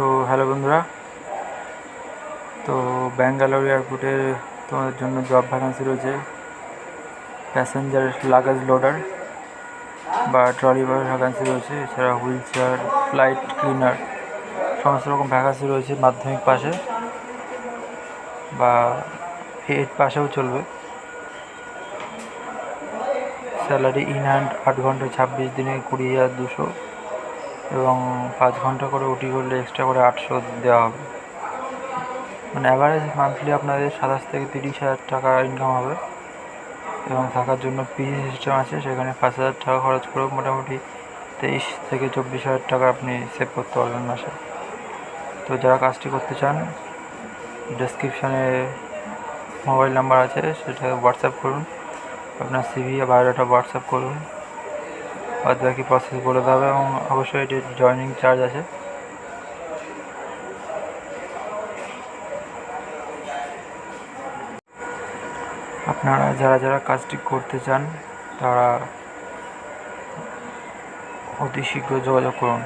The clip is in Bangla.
তো হ্যালো বন্ধুরা। তো ব্যাঙ্গালোর এয়ারপোর্টে তোমাদের জন্য জব ভ্যাকান্সি রয়েছে। প্যাসেঞ্জার লাগেজ লোডার বা ট্রলি বয়ের ভ্যাকান্সি রয়েছে। এছাড়া হুইল চেয়ার ফ্লাইট ক্লিনার সমস্ত রকম ভ্যাকান্সি রয়েছে মাধ্যমিক পাশে বা এইট পাশেও চলবে। স্যালারি ইন হ্যান্ড আট ঘন্টায় ছাব্বিশ দিনে কুড়ি হাজার দুশো। এবং পাঁচ ঘণ্টা করে ওটি করলে এক্সট্রা করে আটশো দেওয়া হবে। মানে অ্যাভারেজ মান্থলি আপনাদের সাতাশ থেকে তিরিশ হাজার টাকা ইনকাম হবে। এবং থাকার জন্য পিজি সিস্টেম আছে, সেখানে পাঁচ হাজার টাকা খরচ করেও মোটামুটি তেইশ থেকে চব্বিশ হাজার টাকা আপনি সেভ করতে পারবেন মাসে। তো যারা কাজটি করতে চান ডেসক্রিপশানে মোবাইল নাম্বার আছে, সেটা হোয়াটসঅ্যাপ করুন। আপনার সিভি বায়োডাটা হোয়াটসঅ্যাপ করুন। বাদ বাকি প্রসেস বলে হবে এবং অবশ্যই এটি জয়নিং চার্জ আছে। আপনারা যারা যারা কাজটি করতে চান, তারা অতি শীঘ্র যোগাযোগ করুন।